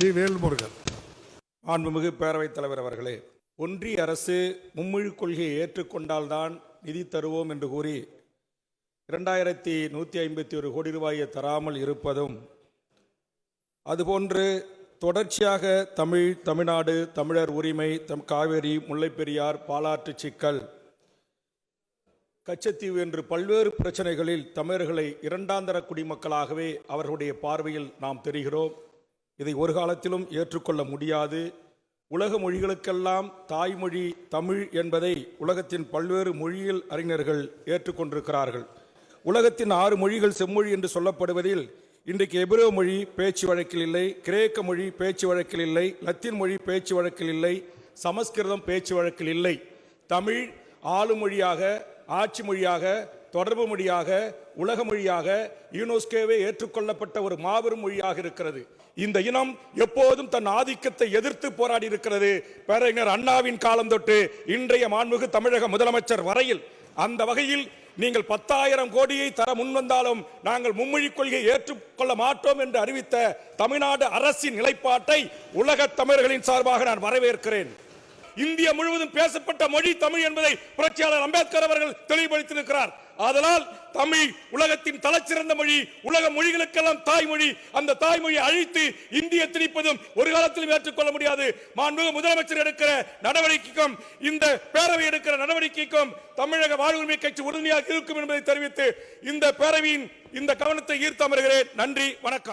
D Velmurugan. மாண்புமிகு பேரவைத் தலைவர் அவர்களே ஒன்றிய அரசு மும்மொழி கொள்கையை ஏற்றுக்கொண்டால்தான் நிதி தருவோம் என்று கூறி இரண்டாயிரத்தி நூற்றி ஐம்பத்தி ஒரு கோடி ரூபாயை தராமல் இருப்பதும் அதுபோன்று தொடர்ச்சியாக தமிழ் தமிழ்நாடு தமிழர் உரிமை தம் காவேரி முல்லைப்பெரியார் பாலாற்று சிக்கல் கச்சத்தீவு என்று பல்வேறு பிரச்சனைகளில் தமிழர்களை இரண்டாந்தர குடிமக்களாகவே அவர்களுடைய பார்வையில் நாம் தெரிகிறோம். இதை ஒரு காலத்திலும் ஏற்றுக்கொள்ள முடியாது. உலக மொழிகளுக்கெல்லாம் தாய்மொழி தமிழ் என்பதை உலகத்தின் பல்வேறு மொழியியல் அறிஞர்கள் ஏற்றுக்கொண்டிருக்கிறார்கள். உலகத்தின் ஆறு மொழிகள் செம்மொழி என்று சொல்லப்படுவதில் இன்றைக்கு எபிரோ மொழி பேச்சு வழக்கில் இல்லை கிரேக்க மொழி பேச்சு வழக்கில் இல்லை லத்தீன் மொழி பேச்சு வழக்கில் இல்லை சமஸ்கிருதம் பேச்சு வழக்கில் இல்லை. தமிழ் ஆளுமொழியாக ஆட்சி மொழியாக தொடர்பு மொழியாக உலக மொழியாக யுனெஸ்கோவே ஏற்றுக்கொள்ளப்பட்ட ஒரு மாபெரும் மொழியாக இருக்கிறது. இந்த இனம் எப்போதும் தன் ஆதிக்கத்தை எதிர்த்து போராடி இருக்கிறது. பேரறிஞர் அண்ணாவின் காலம் தொட்டு இன்றைய மாண்புகு தமிழக முதலமைச்சர் வரையில் அந்த வகையில் நீங்கள் பத்தாயிரம் கோடியை தர முன்வந்தாலும் நாங்கள் மும்மொழி கொள்கையை ஏற்றுக்கொள்ள மாட்டோம் என்று அறிவித்த தமிழ்நாடு அரசின் நிலைப்பாட்டை உலக தமிழர்களின் சார்பாக நான் வரவேற்கிறேன். இந்திய முழுவதும் பேசப்பட்ட மொழி தமிழ் என்பதை புரட்சியாளர் அம்பேத்கர் அவர்கள் தெளிவுபடுத்தியிருக்கிறார். அதனால் தமிழ் உலகத்தின் தலைச்சிறந்த மொழி உலக மொழிகளுக்கெல்லாம் தாய்மொழி அந்த தாய்மொழியை அழித்து இந்திய திணிப்பதும் ஒரு காலத்திலும் ஏற்றுக்கொள்ள முடியாது. மாண்புமிகு முதலமைச்சர் எடுக்கிற நடவடிக்கைக்கும் இந்த பேரவை எடுக்கிற நடவடிக்கைக்கும் தமிழக வாழ்வுரிமை கட்சி உறுதுணையாக இருக்கும் என்பதை தெரிவித்து இந்த பேரவையின் இந்த கவனத்தை ஈர்த்து அமர்கிறேன். நன்றி வணக்கம்.